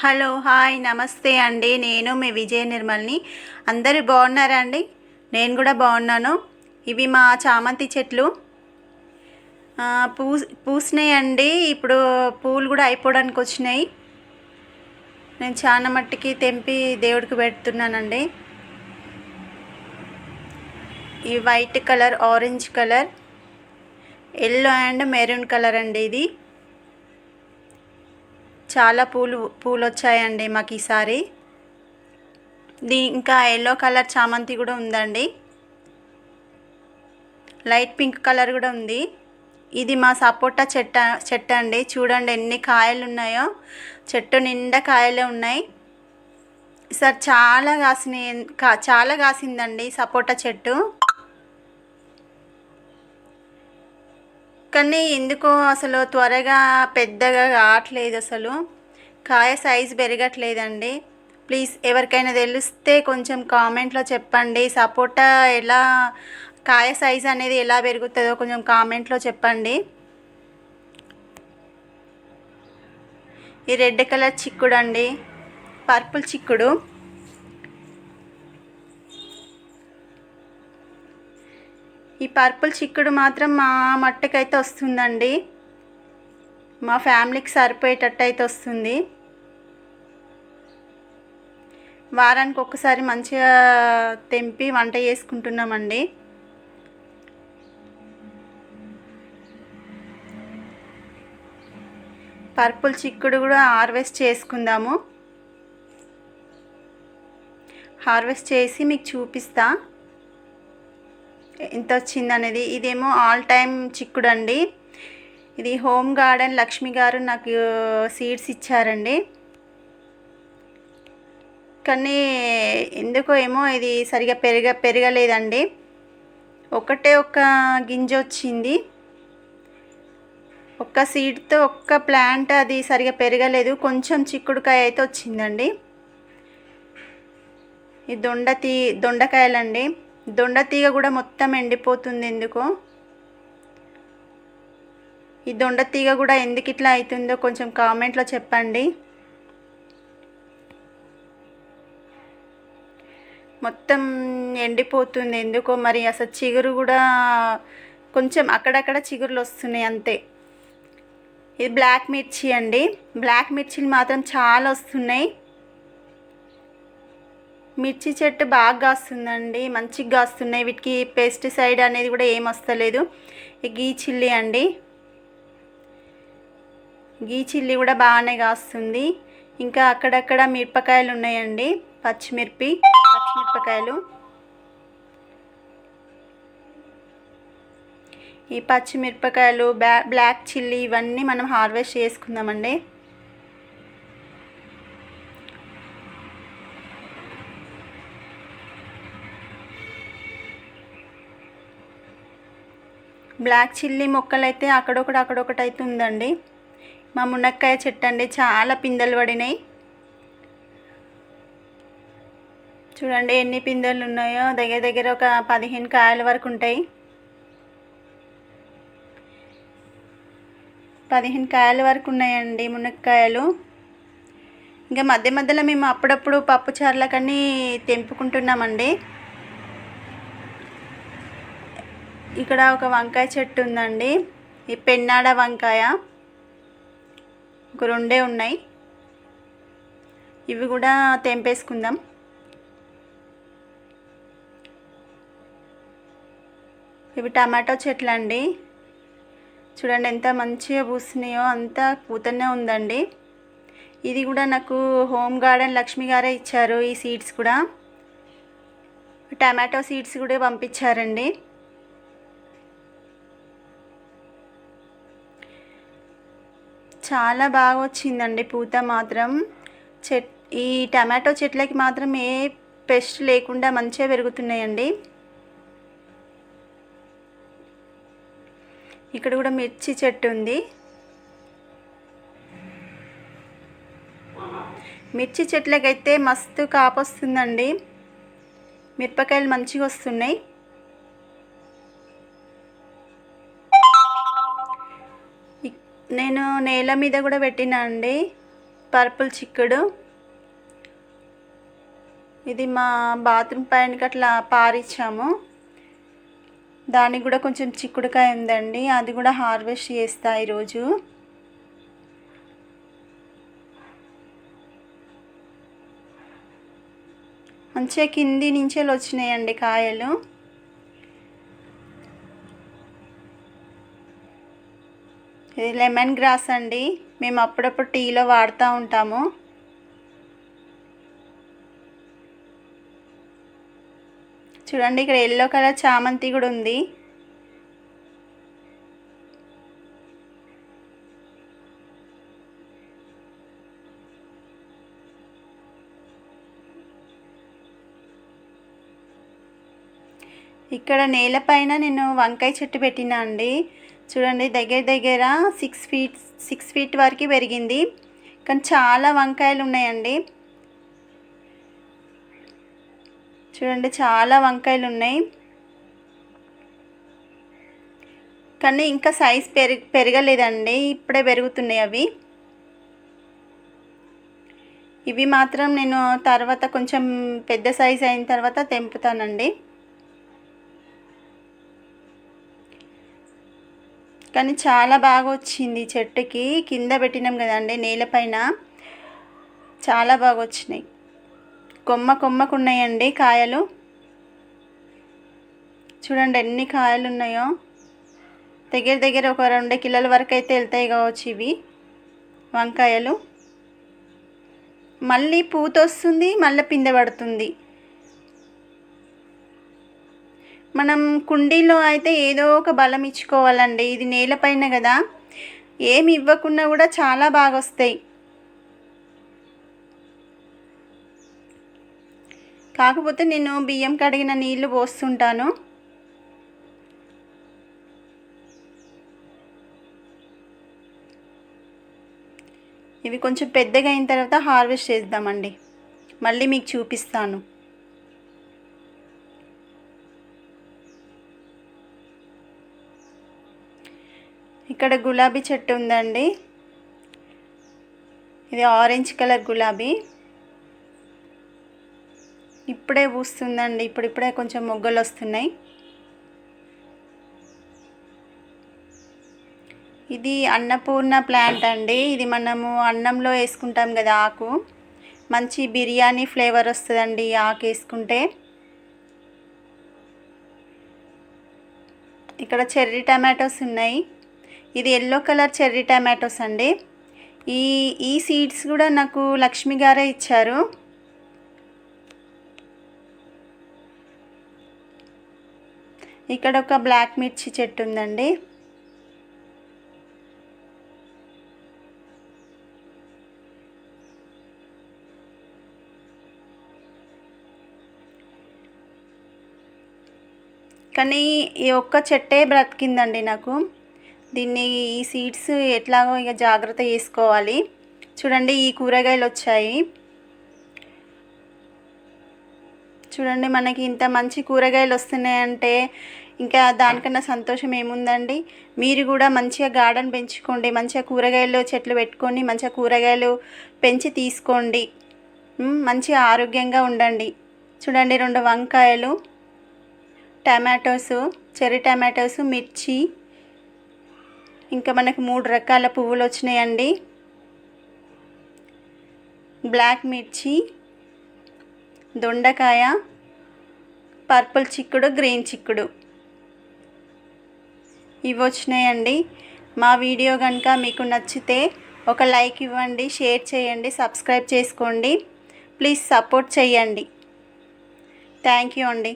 Hello hi నమస్తే అండి. నేను మీ విజయ నిర్మల్ని. అందరూ బాగున్నారా అండి? నేను కూడా బాగున్నాను. ఇవి మా చామంతి చెట్లు. పూ పూసినాయి అండి. ఇప్పుడు పూలు కూడా అయిపోవడానికి వచ్చినాయి. నేను చాలా మట్టికి తెంపి దేవుడికి పెడుతున్నానండి. ఈ white colour orange colour yellow and maroon colour అండి ఇది. చాలా పూలు పూలు వచ్చాయండి మాకు ఈసారి దీ ఇంకా ఎల్లో కలర్ చామంతి కూడా ఉందండి. లైట్ పింక్ కలర్ కూడా ఉంది. ఇది మా సపోటా చెట్ట చెట్టు అండి చూడండి ఎన్ని కాయలు ఉన్నాయో చెట్టు నిండా కాయలే ఉన్నాయి. సార్ చాలా కాసినాయి కా చాలా కాసిందండి సపోటా చెట్టు. కానీ ఎందుకో అసలు త్వరగా పెద్దగా కావట్లేదు అసలు. కాయ సైజు పెరగట్లేదండి. ప్లీజ్ ఎవరికైనా తెలిస్తే కొంచెం కామెంట్లో చెప్పండి. సపోటా ఎలా కాయ సైజ్ అనేది ఎలా పెరుగుతుందో కొంచెం కామెంట్లో చెప్పండి. ఈ రెడ్ కలర్ చిక్కుడు అండి. పర్పుల్ చిక్కుడు. ఈ పర్పుల్ చిక్కుడు మాత్రం మా మట్టుకైతే వస్తుందండి. మా ఫ్యామిలీకి సరిపోయేటట్టు అయితే వస్తుంది. వారానికి ఒక్కసారి మంచిగా తెంపి వంట చేసుకుంటున్నామండి. పర్పుల్ చిక్కుడు కూడా హార్వెస్ట్ చేసుకుందాము. హార్వెస్ట్ చేసి మీకు చూపిస్తా. ఎంత వచ్చింది అనేది ఇదేమో ఆల్ టైమ్ చిక్కుడు అండి ఇది హోమ్ గార్డెన్ లక్ష్మి గారు నాకు సీడ్స్ ఇచ్చారండి. కానీ ఎందుకో ఏమో ఇది సరిగా పెరగ పెరగలేదండి. ఒకటే ఒక గింజ వచ్చింది. ఒక్క సీడ్తో ఒక్క ప్లాంట్ అది సరిగా పెరగలేదు. కొంచెం చిక్కుడుకాయ అయితే వచ్చిందండి. ఈ దొండ తీ దొండకాయలండి. దొండ తీగ కూడా మొత్తం ఎండిపోతుంది ఎందుకో? ఈ దొండ తీగ కూడా ఎందుకు ఇట్లా అవుతుందో కొంచెం కామెంట్లో చెప్పండి. మొత్తం ఎండిపోతుంది ఎందుకో మరి అసలు చిగురు కూడా కొంచెం అక్కడక్కడ చిగురులు వస్తున్నాయి అంతే. ఇది బ్లాక్ మిర్చి అండి. బ్లాక్ మిర్చిలు మాత్రం చాలా వస్తున్నాయి. మిర్చి చెట్టు బాగా కాస్తుందండి మంచిగా కాస్తున్నాయి. వీటికి పెస్టిసైడ్ అనేది కూడా ఏం వస్తలేదు. గీ చిల్లి అండి. గీ చిల్లి కూడా బాగానే కాస్తుంది. ఇంకా అక్కడక్కడ మిరపకాయలు ఉన్నాయండి. పచ్చిమిర్పి పచ్చిమిరపకాయలు. ఈ పచ్చిమిరపకాయలు బ్లా బ్లాక్ చిల్లీ ఇవన్నీ మనం హార్వెస్ట్ చేసుకుందామండి. బ్లాక్ చిల్లీ మొక్కలైతే అక్కడొకటి అక్కడొకటి అయితే ఉందండి మా మునక్కాయ చెట్టు అండి చాలా పిందెలు పడినాయి. చూడండి ఎన్ని పిందెలు ఉన్నాయో. దగ్గర దగ్గర ఒక పదిహేను కాయల వరకు ఉంటాయి. పదిహేను కాయల వరకు ఉన్నాయండి మునక్కాయలు. ఇంకా మధ్య మధ్యలో మేము అప్పుడప్పుడు పప్పు చారులకన్నీ తెంపుకుంటున్నామండి. ఇక్కడ ఒక వంకాయ చెట్టు ఉందండి. ఈ పెన్నాడ వంకాయ. ఒక రెండే ఉన్నాయి. ఇవి కూడా తెంపేసుకుందాం. ఇవి టమాటో చెట్లు అండి చూడండి ఎంత మంచిగా పూస్తున్నాయో అంతా పూతనే ఉందండి. ఇది కూడా నాకు హోమ్ గార్డెన్ లక్ష్మి గారే ఇచ్చారు ఈ సీడ్స్ కూడా. టమాటో సీడ్స్ కూడా పంపించారండి. చాలా బాగా వచ్చిందండి పూత మాత్రం. చెట్ ఈ టమాటో చెట్లకి మాత్రం ఏ పెస్ట్ లేకుండా మంచిగా పెరుగుతున్నాయండి. ఇక్కడ కూడా మిర్చి చెట్టు ఉంది. మిర్చి చెట్లకైతే మస్తు కాపు వస్తుందండి మిరపకాయలు మంచిగా వస్తున్నాయి. నేను నేల మీద కూడా పెట్టినా అండి. పర్పుల్ చిక్కుడు. ఇది మా బాత్రూమ్ పైనకి అట్లా పారిచ్చాము. దానికి కూడా కొంచెం చిక్కుడుకాయ ఉందండి. అది కూడా హార్వెస్ట్ చేస్తా ఈరోజు. మంచిగా కింది నుంచే వచ్చినాయండి కాయలు. ఇది లెమన్ గ్రాస్ అండి. మేము అప్పుడప్పుడు టీలో వాడుతూ ఉంటాము. చూడండి ఇక్కడ ఎల్లో కలర్ చామంతి కూడా ఉంది. ఇక్కడ నేలపైన నేను వంకాయ చెట్టు పెట్టినా అండి. చూడండి దగ్గర దగ్గర సిక్స్ ఫీట్ సిక్స్ ఫీట్ వరకు పెరిగింది. కానీ చాలా వంకాయలు ఉన్నాయండి. చూడండి చాలా వంకాయలు ఉన్నాయి. కానీ ఇంకా సైజ్ పెరి పెరగలేదండి. ఇప్పుడే పెరుగుతున్నాయి అవి. ఇవి మాత్రం నేను తర్వాత కొంచెం పెద్ద సైజ్ అయిన తర్వాత తెంపుతానండి. కానీ చాలా బాగా వచ్చింది చెట్టుకి. కింద పెట్టినాం కదండి నేలపైన చాలా బాగా వచ్చినాయి కొమ్మ కొమ్మకు ఉన్నాయండి కాయలు. చూడండి ఎన్ని కాయలు ఉన్నాయో దగ్గర దగ్గర ఒక రెండు కిలోల వరకు అయితే వెళ్తాయి కావచ్చు ఇవి వంకాయలు. మళ్ళీ పూత వస్తుంది మళ్ళీ పిందె పడుతుంది. మనం కుండీలో అయితే ఏదో ఒక బలం ఇచ్చుకోవాలండి. ఇది నేలపైన కదా. ఏమి ఇవ్వకున్నా కూడా చాలా బాగా వస్తాయి కాకపోతే నేను బియ్యం కడిగిన నీళ్ళు పోస్తుంటాను. ఇవి కొంచెం పెద్దగా అయిన తర్వాత హార్వెస్ట్ చేద్దామండి. మళ్ళీ మీకు చూపిస్తాను. ఇక్కడ గులాబీ చెట్టు ఉందండి. ఇది ఆరెంజ్ కలర్ గులాబీ. ఇప్పుడే పూస్తుందండి. ఇప్పుడిప్పుడే కొంచెం మొగ్గలు వస్తున్నాయి. ఇది అన్నపూర్ణ ప్లాంట్ అండి. ఇది మనము అన్నంలో వేసుకుంటాం కదా ఆకు. మంచి బిర్యానీ ఫ్లేవర్ వస్తుందండి ఆకు వేసుకుంటే. ఇక్కడ చెర్రీ టమాటోస్ ఉన్నాయి. ఇది ఎల్లో కలర్ చెర్రీ టమాటోస్ అండి. ఈ ఈ సీడ్స్ కూడా నాకు లక్ష్మి గారే ఇచ్చారు. ఇక్కడ ఒక బ్లాక్ మిర్చి చెట్టు ఉందండి. కానీ ఈ ఒక్క చెట్టే బ్రతికిందండి నాకు. దీన్ని ఈ సీడ్స్ ఎట్లాగో ఇక జాగ్రత్త చేసుకోవాలి. చూడండి ఈ కూరగాయలు వచ్చాయి. చూడండి మనకి ఇంత మంచి కూరగాయలు వస్తున్నాయంటే ఇంకా దానికన్నా సంతోషం ఏముందండి? మీరు కూడా మంచిగా గార్డెన్ పెంచుకోండి మంచిగా కూరగాయలు చెట్లు పెట్టుకొని మంచిగా కూరగాయలు పెంచి తీసుకోండి. మంచిగా ఆరోగ్యంగా ఉండండి. చూడండి రెండు వంకాయలు టమాటోస్ చెర్రీ టమాటోస్ మిర్చి ఇంకా మనకు మూడు రకాల పువ్వులు వచ్చినాయండి. బ్లాక్ మిర్చి దొండకాయ పర్పుల్ చిక్కుడు గ్రీన్ చిక్కుడు. ఇవి వచ్చినాయండి. మా వీడియో కనుక మీకు నచ్చితే ఒక లైక్ ఇవ్వండి షేర్ చేయండి సబ్స్క్రైబ్ చేసుకోండి. ప్లీజ్ సపోర్ట్ చేయండి. థ్యాంక్ యూ అండి.